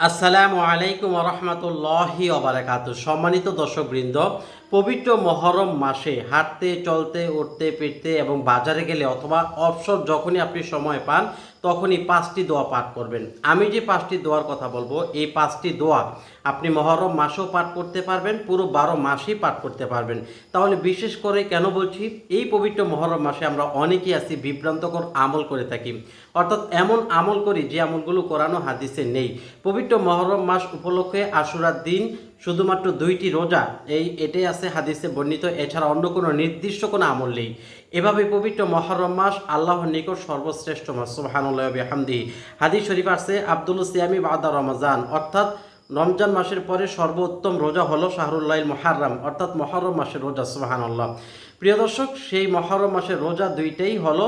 আসসালামু আলাইকুম রহমতুল্লাহি ওবরাকাত সম্মানিত দর্শকবৃন্দ পবিত্র মহরম মাসে হাঁটতে, চলতে, উঠতে, ফিরতে এবং বাজারে গেলে অথবা অবসর যখনই আপনি সময় পান, তখনই পাঁচটি দোয়া পাঠ করবেন। আমি যে পাঁচটি দোয়ার কথা বলব, এই পাঁচটি দোয়া আপনি মহরম মাসেও পাঠ করতে পারবেন, পুরো বারো মাসেই পাঠ করতে পারবেন। তাহলে বিশেষ করে কেন বলছি, এই পবিত্র মহরম মাসে আমরা অনেকেই আছি বিভ্রান্তকর আমল করে থাকি। অর্থাৎ এমন আমল করি যে আমলগুলো কোরআনও হাদিসে নেই। পবিত্র মহরম মাস উপলক্ষে আশুরার দিন শুধুমাত্র দুইটি রোজা, এই এটাই আছে হাদিসে বর্ণিত, এছাড়া অন্য কোনো নির্দিষ্ট কোনো আমল নেই। এভাবে পবিত্র মহরম মাস আল্লাহর নিকট সর্বশ্রেষ্ঠ মাস, সুবহানাল্লাহ হাদিস শরীফ আছে, আব্দুল সিয়ামি বাদা রমজান, অর্থাৎ রমজান মাসের পরে সর্বোত্তম রোজা হলো শাহরুল্লাহ মহারম অর্থাৎ মহরম মাসের রোজা, সুবহানাল্লাহ। প্রিয় দর্শক, সেই মহরম মাসের রোজা দুইটাই হলো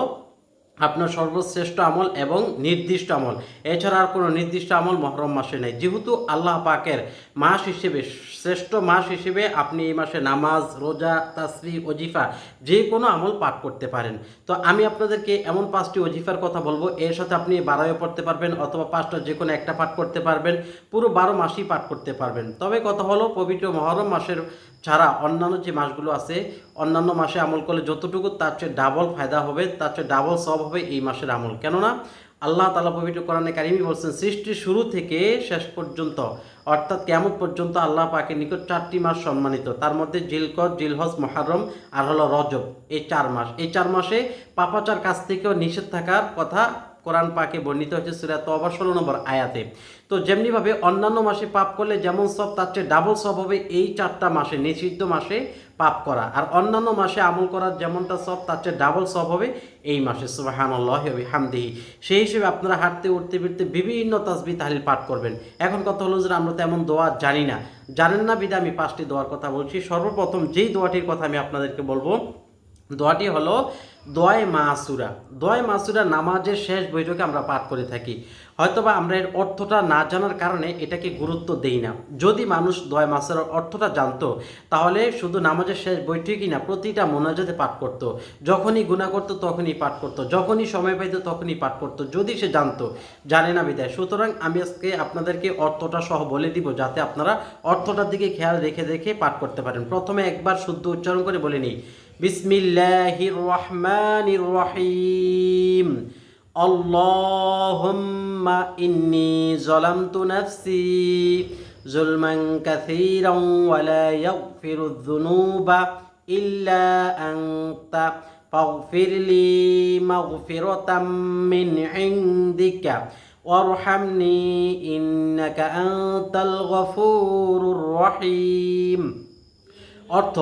আপনার সর্বশ্রেষ্ঠ আমল এবং নির্দিষ্ট আমল। এছাড়া আর কোনো নির্দিষ্ট আমল মহরম মাসে নেই। যেহেতু আল্লাহ পাকের মাস হিসেবে, শ্রেষ্ঠ মাস হিসেবে আপনি এই মাসে নামাজ, রোজা তাসরি অজিফা যে কোনো আমল পাঠ করতে পারেন। তো আমি আপনাদেরকে এমন পাঁচটি অজিফার কথা বলব। এর সাথে আপনি বারোয় পড়তে পারবেন অথবা পাঁচটা যে কোনো একটা পাঠ করতে পারবেন। পুরো বারো মাসই পাঠ করতে পারবেন। তবে কথা হলো, পবিত্র মহরম মাসের ছাড়া অন্যান্য যে মাসগুলো আছে, অন্যান্য মাসে আমল করলে যতটুকু তার চেয়ে ডাবল ফায়দা হবে, তার চেয়ে ডাবল সব হবে এই মাসের আমল। কেননা, আল্লাহ তালা পবিত্র কোরআনে কারিমি বলছেন, সৃষ্টির শুরু থেকে শেষ পর্যন্ত, অর্থাৎ কেমন পর্যন্ত আল্লাহ পাকের নিকট চারটি মাস সম্মানিত। তার মধ্যে জিলকদ, জিলহজ মহারম আর হলো রজব। এই চার মাস। এই চার মাসে পাপাচার কাছ থেকেও নিষেধ থাকার কথা কোরআন পাকে বর্ণিত হচ্ছে সুরা তবা ষোলো নম্বর আয়াতে। তো যেমনিভাবে অন্যান্য মাসে পাপ করলে যেমন সব, তার চেয়ে ডাবল সব হবে এই চারটা মাসে, নিষিদ্ধ মাসে পাপ করা। আর অন্যান্য মাসে আমল করার যেমনটা সব, তার চেয়ে ডাবল সব হবে এই মাসে। সুবাহান আল্লাহ হামদিহি সেই হিসেবে আপনারা হাঁটতে, উঠতে, ফিরতে বিভিন্ন তাসবি তাহলিল পাঠ করবেন। এখন কথা হলো যে আমরা তেমন দোয়া জানি না। জানেন না বিদে, আমি পাঁচটি দোয়ার কথা বলছি। সর্বপ্রথম যেই দোয়াটির কথা আমি আপনাদেরকে বলব দোয়াটি হলো দোয়াই মাসুরা। দোয়াই মাসুরা নামাজের শেষ বৈঠকে আমরা পাঠ করে থাকি। হয়তোবা আমরা এর অর্থটা না জানার কারণে এটাকে গুরুত্ব দেই না। যদি মানুষ দোয়াই মাসুরার অর্থটা জানতো, তাহলে শুধু নামাজের শেষ বৈঠকই না, প্রতিটা মোনাজাতে পাঠ করত। যখনই গুণা করতো, তখনই পাঠ করতো। যখনই সময় পাইতো, তখনই পাঠ করতো। যদি সে জানতো, জানে না বিদায়। সুতরাং আমি আজকে আপনাদেরকে অর্থটা সহ বলে দিব, যাতে আপনারা অর্থটার দিকে খেয়াল রেখে রেখে পাঠ করতে পারেন। প্রথমে একবার শুদ্ধ উচ্চারণ করে বলে নিই। বিসমিল্লাহির রহমানির রহিম اللهم إني ظلمت نفسي ظلما كثيرا ولا يغفر الذنوب إلا أنت فاغفر لي مغفرة من عندك وارحمني إنك أنت الغفور الرحيم অর্থ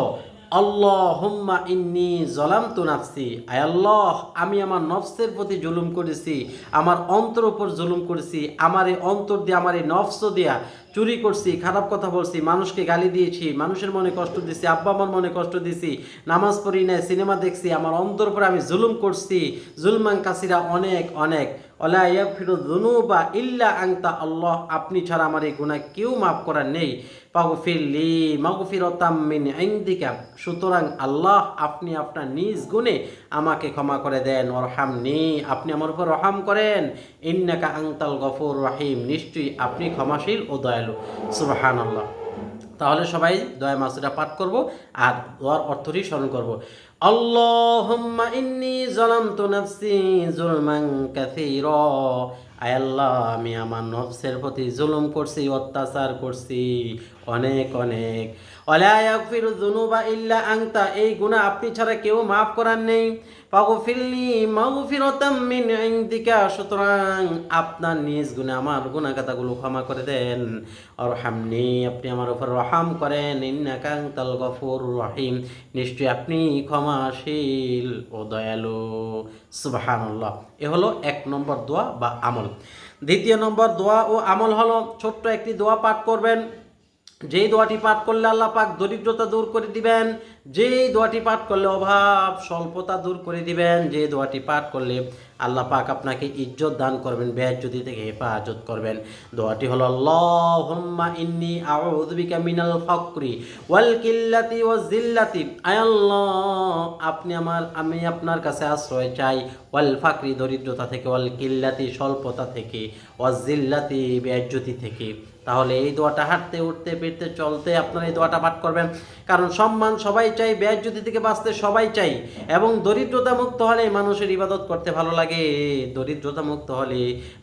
আল্লাহুম্মা ইন্নি জলামতু নাফসি। আয় আল্লাহ, আমি আমার নফসের প্রতি জুলুম করেছি, আমার অন্তর উপর জুলুম করেছি, আমার এই অন্তর দিয়ে, আমার এই নফস দিয়া চুরি করছি, খারাপ কথা বলছি, মানুষকে গালি দিয়েছি, মানুষের মনে কষ্ট দিছি আব্বা আমার মনে কষ্ট দিছি নামাজ পড়ি নাই, সিনেমা দেখছি, আমার অন্তর উপরে আমি জুলুম করছি জুলমান কাসিরা অনেক অনেক। যুনুবা ইল্লা আনতা আল্লাহ, আপনি ছাড়া আমার এই গুনাহ কেউ মাফ করার নেই। পাগফিরলি মাগফিরাতাম মিন ইনদিকা, সুতরাং আল্লাহ আপনি আপনার নিজ গুণে আমাকে ক্ষমা করে দেন ওরহামনি আপনি আমার উপর রহাম করেন। ইন্নাকা আংতাল গফুর রহিম, নিশ্চয়ই আপনি ক্ষমাশীল ও দয়ালু। সুবাহান আল্লাহ তাহলে সবাই দয়া মাসুরা পাঠ করব আর দোয়ার অর্থটি স্মরণ করব। ইন্নি জালামতু নাফসি জুলমান কাসীরা। আয় আল্লাহ, আমি আমার নফসের প্রতি জুলুম করছি, অত্যাচার করছি। অনেক অনেক। ওয়ালা ইয়াগফিরু যুনুবা ইল্লা আনতা। এই গুনাহ আপনি ছাড়া কেউ মাফ করার নেই। ফাগফিরলি মাগফিরাতাম মিন ইনদিকা, সুতরাং আপনার নিজ গুণে, আমার গুনাহগাতাগুলো ক্ষমা করে দেন। আর হামনি আপনি আমার উপর রহাম করেন। ইন্নাকা আনতাল গফুর রহিম। নিশ্চয়ই আপনি ক্ষমাশীল ও দয়ালু। সুবহানাল্লাহ। এ হলো এক নম্বর দোয়া বা আমল। দ্বিতীয় নম্বর দোয়া ও আমল হলো ছোট্ট একটি দোয়া পাঠ করবেন। যেই দোয়াটি পাঠ করলে আল্লাহ পাক দরিদ্রতা দূর করে দিবেন, যেই দোয়াটি পাঠ করলে অভাব, স্বল্পতা দূর করে দিবেন যে দোয়াটি পাঠ করলে আল্লাহ পাক আপনাকে ইজ্জত দান করবেন বেয়াজ্জতি থেকে হেফাজত করবেন। দোয়াটি হলো, আল্লাহুম্মা ইন্নি আউযু বিকা মিনাল ফাকরি ওয়াল কিল্লাতি ওয়াজ জিল্লাতি। আল্লাহ, আপনি আমার, আমি আপনার কাছে আশ্রয় চাই। ওয়াল ফাকরি দরিদ্রতা থেকে, ওয়াল কিল্লাতি স্বল্পতা থেকে, ওয়াজ জিল্লাতি থেকে। তাহলে এই দোয়াটা হাঁটতে, উঠতে, ফিরতে, চলতে আপনারা এই দোয়াটা পাঠ করবেন। কারণ সম্মান সবাই চাই ব্যয় যদি থেকে বাঁচতে সবাই চাই এবং দরিদ্রতা মুক্ত হলে মানুষের ইবাদত করতে ভালো লাগে। দরিদ্রতা মুক্ত হলে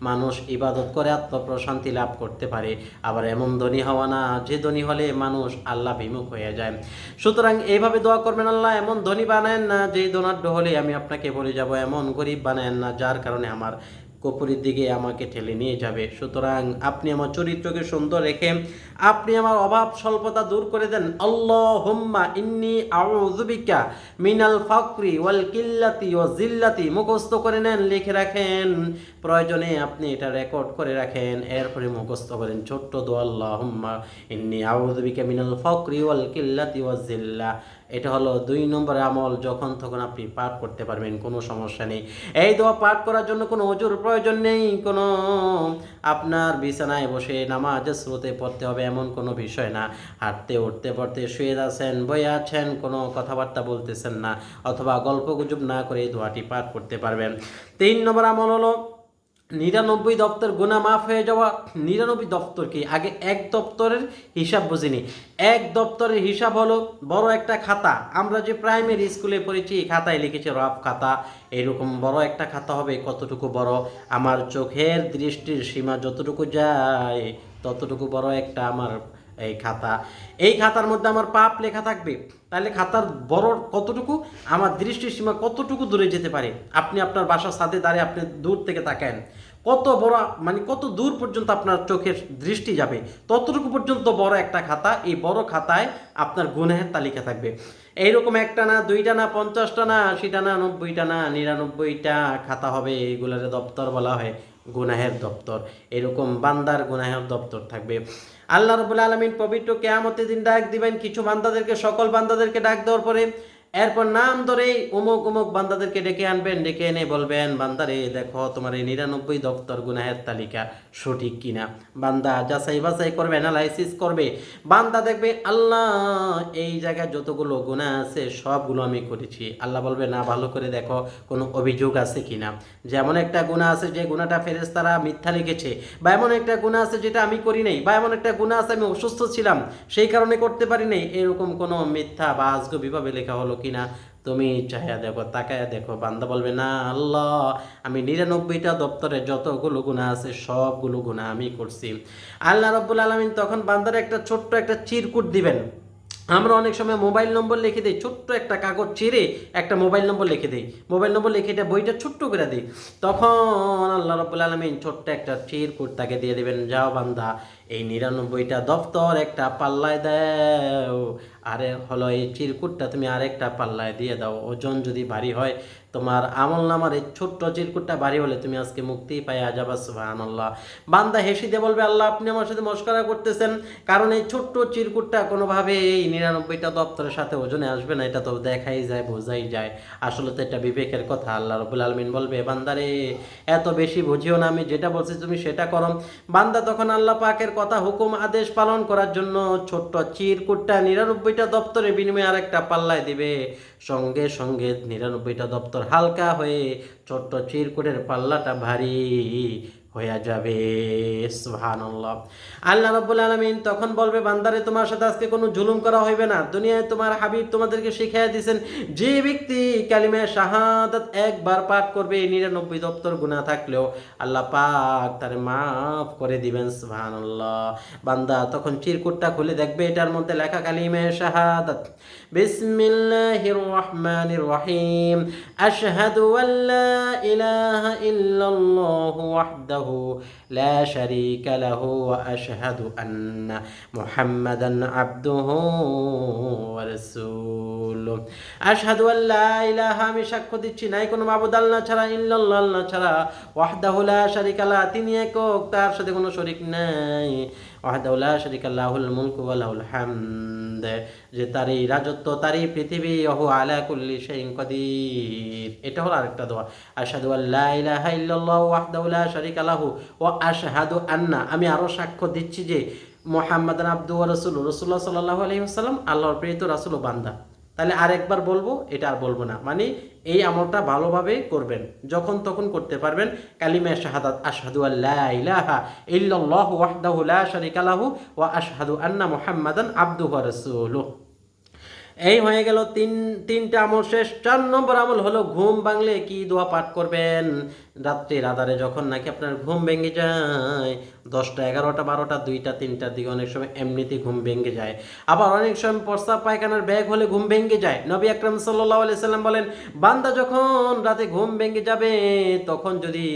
মানুষ ইবাদত করে, আত্মপ্রশান্তি লাভ করতে পারে। আবার এমন ধনী হওয়া না, যে ধনী হলে মানুষ আল্লাহ বিমুখ হয়ে যায়। সুতরাং এইভাবে দোয়া করবেন আল্লাহ, এমন ধনী বানায়েন না যেই ধনাঢ্য হলে আমি আপনাকে বলে যাব, এমন গরিব বানায়েন না, যার কারণে আমার কপুরের দিকে আমাকে ঠেলে নিয়ে যাবে। সুতরাং আপনি আমার চরিত্রকে সুন্দর রেখে আপনি আমার অভাব স্বল্পতা দূর করে দেন। আল্লাহ হুম্মা ইন্নি আউযুবিকা মিনাল ফাকরি ওয়াল কিল্লাতি ওয়া জিল্লাতি। মুখস্থ করে নেন, লিখে রাখেন। প্রয়োজনে আপনি এটা রেকর্ড করে রাখেন। এরপরে মুখস্থ করেন, ছোট্ট দোয়া আল্লাহ হুম্মা ইন্নি আউযুবিকা মিনাল ফাকরি ওয়াল কিল্লাতি ওয়া জিল্লা। এটা হলো দুই নম্বর আমল, যখন তখন আপনি পাঠ করতে পারবেন, কোনো সমস্যা নেই। এই দোয়া পাঠ করার জন্য কোনো অজুর প্রয়োজন নেই, কোনো আপনার বিছানায় বসে নামাজের স্রোতে পড়তে হবে এমন কোনো বিষয় না। হাঁটতে, উঠতে, পড়তে, শুয়ে আছেন, বয়ে আছেন, কোনো কথাবার্তা বলতেছেন না, অথবা গল্প গুজব না করে এই দোয়াটি পাঠ করতে পারবেন। তিন নম্বর আমল হলো নিরানব্বই দপ্তর গোনা মাফ হয়ে যাওয়া, নিরানব্বই দপ্তর কি আগে এক দপ্তরের হিসাব বুঝিনি। এক দপ্তরের হিসাব হলো বড় একটা খাতা। আমরা যে প্রাইমারি স্কুলে পড়েছি, এই খাতায় লিখেছি রফ খাতা। এরকম বড় একটা খাতা হবে, কতটুকু বড়? আমার চোখের দৃষ্টির সীমা যতটুকু যায়, ততটুকু বড় একটা আমার এই খাতা। এই খাতার মধ্যে আমার পাপ লেখা থাকবে। তাহলে খাতার বড় কতটুকু? আমার দৃষ্টির সীমা কতটুকু দূরে যেতে পারে? আপনি আপনার বাসার সাথে দাঁড়িয়ে আপনি দূর থেকে তাকান কত বড় মানে কত দূর পর্যন্ত আপনার চোখের দৃষ্টি যাবে, ততটুকু পর্যন্ত বড় একটা খাতা, এই বড় খাতায় আপনার গুণের তালিকা থাকবে। এইরকম একটা না, দুইটা না, পঞ্চাশটা না, আশিটা না, নব্বইটা না, নিরানব্বইটা খাতা হবে, এইগুলোর দপ্তর বলা হয়, গুনাহের দপ্তর। এরকম বান্দার গুনাহের দপ্তর থাকবে। আল্লাহ রবুল আলমিন পবিত্র কেয়ামতের দিন ডাক দিবেন, কিছু বান্দাদেরকে, সকল বান্দাদেরকে ডাক দেওয়ার পরে এরপর নাম ধরেই অমুক অমুক বান্দাদেরকে ডেকে আনবেন, ডেকে এনে বলবেন, বান্দারে, দেখো, তোমার এই নিরানব্বই দপ্তর গুনাহের তালিকা সঠিক কিনা? বান্দা যাচাই বাছাই করবে অ্যানালাইসিস করবে। বান্দা দেখবে, আল্লাহ, এই জায়গায় যতগুলো গুণা আছে, সবগুলো আমি করেছি। আল্লাহ বলবে, না, ভালো করে দেখো, কোনো অভিযোগ আছে কিনা? যেমন একটা গুণা আছে, যে গুণাটা ফেরেস তারা মিথ্যা লিখেছে, বা এমন একটা গুণা আছে, যেটা আমি করি নাই, বা এমন একটা গুণা আছে, আমি অসুস্থ ছিলাম, সেই কারণে করতে পারি নাই, এরকম কোনো মিথ্যা বা আজগবিভাবে লেখা হলো কিনা, তুমি চাহিয়া দেখো, তাকায়া দেখো, বান্দা বলবে, না, আল্লাহ, আমি নিরানব্বইটা দপ্তরে যতগুলো গুণা আছে, সবগুলো গুণা আমি করছি। আল্লাহ রব্বুল আলমিন তখন বান্দারে একটা ছোট্ট একটা চিরকুট দিবেন। আমরা অনেক সময় মোবাইল নম্বর লিখে দিই, ছোট্ট একটা কাগজ ছেড়ে একটা মোবাইল নম্বর লিখে দিই। মোবাইল নম্বর লিখে এটা বইটা ছোট্ট করে দিই। তখন আল্লাহ রব্বুল আলমিন ছোট্ট একটা চির তাকে দিয়ে দেবেন, যাও বান্ধা এই নিরানব্বইটা দফতর একটা পাল্লায় দেও। আরে হলো এই চিরকুটটা তুমি আরেকটা পাল্লায় দিয়ে দাও, ওজন যদি ভারী হয় তোমার আমল নামার এই ছোট্ট চিরকুটটা বাড়ি হলে তুমি আজকে মুক্তি পাই আজাবা সুবাহান আল্লাহ বান্দা হেসে দিয়ে বলবে, আল্লাহ, আপনি আমার সাথে মস্করা করতেছেন। কারণ এই ছোট্ট চিরকুটটা কোনোভাবে এই নিরানব্বইটা দপ্তরের সাথে ওজনে আসবে না, এটা তো দেখাই যায়, বোঝাই যায়। আসলে তো এটা বিবেকের কথা, আল্লাহ রবুল আলমিন বলবে বান্দারে এত বেশি বুঝিও না, আমি যেটা বলছি তুমি সেটা করো। বান্দা তখন আল্লাহ পাকের কথা হুকুম, আদেশ পালন করার জন্য ছোট্ট চিরকুটটা নিরানব্বইটা দপ্তরের বিনিময়ে আরেকটা পাল্লায় দিবে। সঙ্গে সঙ্গে নিরানব্বইটা দপ্তর হালকা হয়ে ছোট্ট চিরকুটের পাল্লাটা ভারী হয়ে যাবে। সুবহানাল্লাহ। আল্লাহ রাব্বুল আলামিন তখন বলবে, বান্দারে, তোমার সাথে আজকে কোনো জুলুম করা হইবে না। দুনিয়ায় তোমার হাবিব তোমাদেরকে শিখিয়ে দিয়েছেন যে ব্যক্তি কালিমা শাহাদাত একবার পাঠ করবে নিরানব্বই দপ্তর গুনাহ থাকলেও আল্লাহ পাক তার মাফ করে দিবেন, সুবহানাল্লাহ। বান্দা তখন চিরকুটটা খুলে দেখবে, এটার মধ্যে লেখা কালিমা শাহাদাত। বিসমিল্লাহির রহমানির রহিম আশহাদু আল্লা ইলাহা ইল্লাল্লাহু ওয়াহদাহু لا شريك له وأشهد أن محمدا عبده ورسوله أشهد أن لا إله আমি সাক্ষ্য দিচ্ছি নাই কোনো মাবুদ আল্লাহ ছাড়া ইল্লাল্লাহ আল্লাহ ছাড়া ওয়াহদাহু লা শারিকা লা তিনি একক তার সাথে কোনো শরীক নাই ওয়াহদাহু লা শারিকা লাহুল মুলকু ওয়া লাহুল হামদ যে তারই রাজত্ব তারই পৃথিবী ওহু আলা কুল্লি শাইইন কাদির এটা হলো আরেকটা দোয়া আশহাদু আল্লা ইলাহা ইল্লাল্লাহ ওয়াহদাহু লা শারিকা লাহু ওয়া আশহাদু আন্না। আমি আরও সাক্ষ্য দিচ্ছি যে মোহাম্মদ আব্দু রসুল রাসূলু রাসূলুল্লাহ সাল্লাল্লাহু আলাইহি ওয়াসাল্লাম আল্লাহর প্রিয় রাসূল বান্দা। তাহলে আরেকবার বলব, এটা আর বলব না। মানে এই আমলটা ভালোভাবে করবেন, যখন তখন করতে পারবেন। কালিমা শাহাদাত, আশহাদু আল্লা ইলাহা ইল্লাল্লাহু ওয়াহদাহু লা শারিকা লাহু ওয়া আশহাদু আন্না মুহাম্মাদান আবদুহু ওয়া রাসূলুহু। এই হয়ে গেল তিন, তিনটা আমল শেষ। চার নম্বর আমল হলো ঘুম ভাঙলে কি দোয়া পাঠ করবেন? রাত্রির আধারে যখন নাকি আপনার ঘুম ভেঙে যায়, দশটা, এগারোটা, বারোটা, দুইটা, তিনটার দিকে অনেক সময় এমনিতে ঘুম ভেঙে যায়। আবার অনেক সময় প্রস্তাব পায়খানার ব্যাগ হলে ঘুম ভেঙে যায়। নবী আকরাম সাল্লাহ আলি সাল্লাম বলেন, বান্দা যখন রাতে ঘুম ভেঙে যাবে, তখন যদি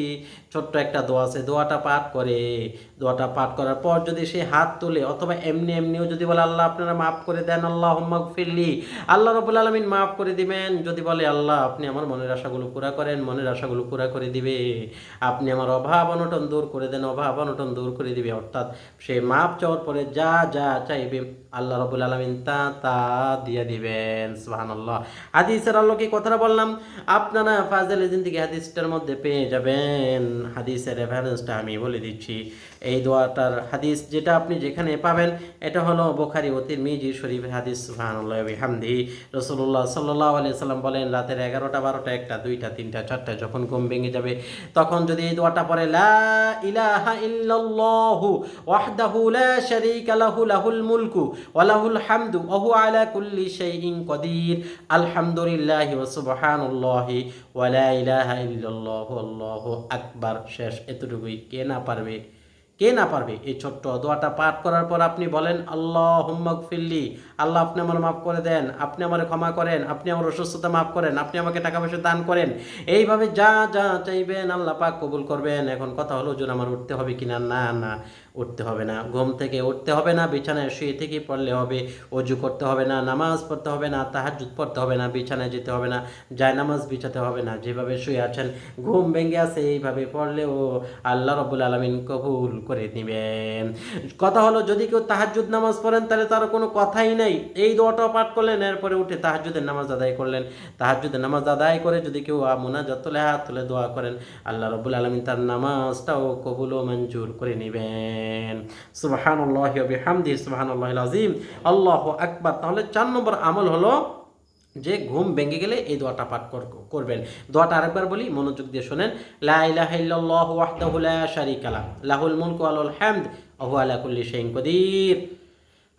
ছোট্ট একটা দোয়া আছে, দোয়াটা পাঠ করে। দোয়াটা পাঠ করার পর যদি সে হাত তুলে, অথবা এমনি এমনিও যদি বলে, আল্লাহ, আপনারা মাফ করে দেন আল্লাহ ফিরলি আল্লাহ রবুল আলমিন মাফ করে দিবেন। যদি বলে, আল্লাহ, আপনি আমার মনের আশাগুলো পুরা করেন, মনের আশাগুলো পুরা করে দিবে। আপনি আমার অভাব অনটন দূর করে দেন, অভাব অনটন দূর করে দিবে। অর্থাৎ সে মাপ চাওয়ার পরে যা যা চাইবে আল্লাহ রবুল আলমিন তা তা দিয়ে দিবেন সুহান আল্লাহ হাদিসের আল্লাহকে কথাটা বললাম, আপনারা ফাজল জিন্দিগি হাদিসটার মধ্যে পেয়ে যাবেন। হাদিসের রেফারেন্সটা আমি বলে দিচ্ছি। এই দোয়াটার হাদিস যেটা আপনি যেখানে পাবেন, এটা হলো বোখারি অতির তিরমিজি শরীফ হাদিস, সুবহানাল্লাহ ওয়া হামদি রাসূলুল্লাহ সাল্লাল্লাহু আলাইহি সাল্লাম বলেন, রাতের এগারোটা, বারোটা, একটা, দুইটা, তিনটা, চারটা যখন ঘুম ভেঙে যাবে, তখন যদি এই দোয়াটা পড়ে, লা ইলাহা ইল্লাল্লাহু ওয়াহদাহু লা শারীকা লাহু, লাহুল মুলকু ওয়া লাহুল হামদু আলা কুল্লি কাদির। আলহামদুলিল্লাহি ইলাহা ইল্লাল্লাহু, আল্লাহু আকবার। শেষ, এতটুকুই। কে না পারবে? কে না পারবে? এই ছোট্ট দোয়াটা পাঠ করার পর আপনি বলেন আল্লাহ হুম্মক ফিল্লি আল্লাহ আপনি আমার মাফ করে দেন, আপনি আমার ক্ষমা করেন, আপনি আমার অসুস্থতা মাফ করেন, আপনি আমাকে টাকা পয়সা দান করেন। এইভাবে যা যা চাইবেন আল্লাহ পাক কবুল করবেন। এখন কথা হলো যে আমার উঠতে হবে কিনা? না না। উঠতে হবে না। ঘুম থেকে উঠতে হবে না, বিছানায় শুয়ে থেকে পড়লে হবে, অজু করতে হবে না, নামাজ পড়তে হবে না তাহাজুদ পড়তে হবে না, বিছানায় যেতে হবে না যায় নামাজ বিছাতে হবে না, যেভাবে শুয়ে আছেন, ঘুম ভেঙে আছে, এইভাবে পড়লেও আল্লাহ রবুল আলমিন কবুল করে নেবেন। কথা হলো, যদি কেউ তাহাজুদ নামাজ পড়েন, তাহলে তার কোনো কথাই নেই। এই দোয়াটাও পাঠ করলেন, এরপরে উঠে তাহাজুদের নামাজ আদায় করলেন। তাহাজুদের নামাজ আদায় করে যদি কেউ মোনাজাত তুলে হাত তুলে দোয়া করেন, আল্লাহ রবুল আলমিন তার নামাজটাও কবুল ও মঞ্জুর করে নেবেন। সুবাহান আল্লাহ হামদি সুবাহান আল্লাহ আজিম আল্লাহ আকবার। তাহলে চার নম্বর আমল হলো যে ঘুম ভেঙে গেলে এই দোয়াটা পাঠ কর- করবেন। দোয়াটা আরেকবার বলি, মনোযোগ দিয়ে শোনেন লাহুল মুলকু ওয়া লাহুল হামদ, ওয়া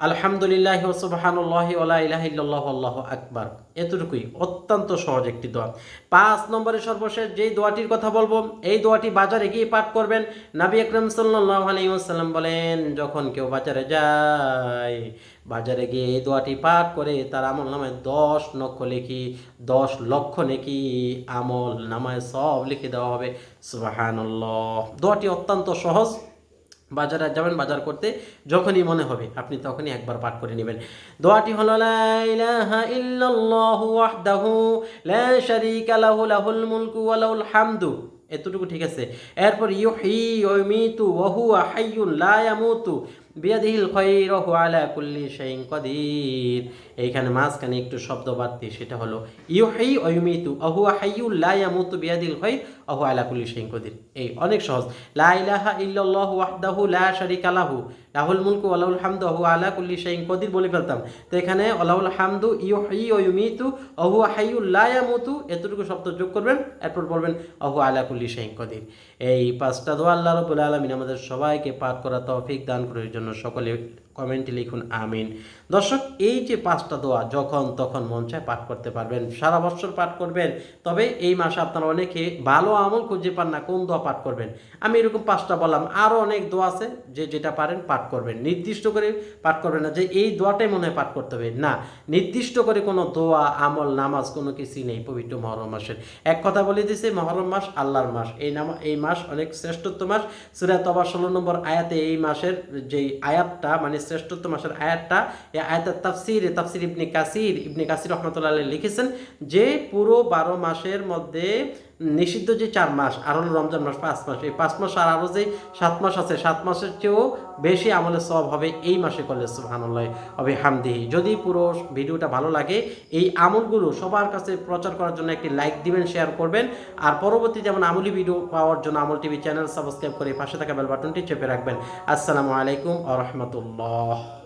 আলহামদুলিল্লাহ সুবহানাল্লাহ ওয়া লা ইলাহা ইল্লাল্লাহু আকবার। এতটুকুই, অত্যন্ত সহজ একটি দোয়া। পাঁচ নম্বরে সর্বশেষ যেই দোয়াটির কথা বলব, এই দোয়াটি বাজারে গিয়ে পাঠ করবেন। নাবি আকরাম সাল্লাল্লাহু আলাইহি বলেন, যখন কেউ বাজারে যায়, বাজারে গিয়ে এই দোয়াটি পাঠ করে, তার আমল নামায় দশ লক্ষ লিখি, দশ লক্ষ নেকি আমল নামায় সব লিখে দেওয়া হবে। সুবাহানল্লাহ। দোয়াটি অত্যন্ত সহজ। বাজারে যাবেন, বাজার করতে যখনই মনে হবে, আপনি তখনই একবার পাঠ করে নেবেন। দোয়াটি হলো হামদু। এতটুকু ঠিক আছে। এরপর ইউ হি ইউমিতু ওহু হুয়া হাইয়ুন লা ইয়ামুতু। বিয়াদিহিল খায়র ওয়া হুয়া আলা কুল্লি শাইইন কাদির। এইখানে মাঝখানে একটু শব্দ বাড়তি সেটা হলো ইউহি হাই ইউমিতু ওয়া হুয়া হাইয়ুন লা ইয়ামুতু বিয়াদিহিল খায়র ওয়া আলা কুল্লি শাইইন কাদির। এই অনেক সহজ। লা ইল্লাল্লাহু ওয়াহদাহু লা শারীকা লাহু, লাহুল মুলকু লাহুল হামদু হুয়া আলা কুল্লি শাইইন কাদির বলে ফেলতাম। তো এখানে ওয়ালাহুল হামদু ইউহি ওয়া ইউমিতু অহু হুয়া হাইয়ুন লা ইয়ামুতু, এতটুকু শব্দ যোগ করবেন, এরপর বলবেন অহু আলা কুল্লি শাইইন কাদির। এই পাঁচটা দোয়া আল্লাহ রাব্বুল আলামিন আমাদের সবাইকে পাঠ করা তৌফিক দান করে। জন্য সকলে কমেন্টে লিখুন আমিন। দর্শক, এই যে পাঁচটা দোয়া, যখন তখন মন চায় পাঠ করতে পারবেন। সারা বছর পাঠ করবেন, তবে এই মাসে আপনারা অনেকে ভালো আমল খুঁজে পান না, কোন দোয়া পাঠ করবেন। আমি এরকম পাঁচটা বললাম আরও অনেক দোয়া আছে যে যেটা পারেন পাঠ করবেন। নির্দিষ্ট করে পাঠ করবেন না যে এই দোয়াটাই মনে হয় পাঠ করতে হবে। না, নির্দিষ্ট করে কোনো দোয়া, আমল, নামাজ কোনো কিছুই নেই পবিত্র মহরম মাসের। এক কথা বলে দিছে মহরম মাস আল্লাহর মাস। এই নাম, এই মাস অনেক শ্রেষ্ঠত্ব মাস। সুরা তবা ষোলো নম্বর আয়াতে এই মাসের যেই আয়াতটা মানে শ্রেষ্ঠত্ব মাসের আয়াতটা, এই আয়াতের তাফসির তাফসির ইবনে কাসির ইবনে কাসির রহমতুল্লাহ লিখেছেন যে পুরো বারো মাসের মধ্যে নিষিদ্ধ যে চার মাস, আর হলো রমজান মাস, পাঁচ মাস। এই পাঁচ মাস আর আরও যে সাত মাস আছে, সাত মাসের চেয়েও বেশি আমলের সব হবে এই মাসে করলে, সুবহানাল্লাহ হবে হামদিহি। যদি পুরো ভিডিওটা ভালো লাগে, এই আমলগুলো সবার কাছে প্রচার করার জন্য একটি লাইক দিবেন, শেয়ার করবেন। আর পরবর্তী যেমন আমলি ভিডিও পাওয়ার জন্য আমল টিভি চ্যানেল সাবস্ক্রাইব করে পাশে থাকা বেল বাটনটি চেপে রাখবেন। আসসালামু আলাইকুম আ রহমতুল্লাহ।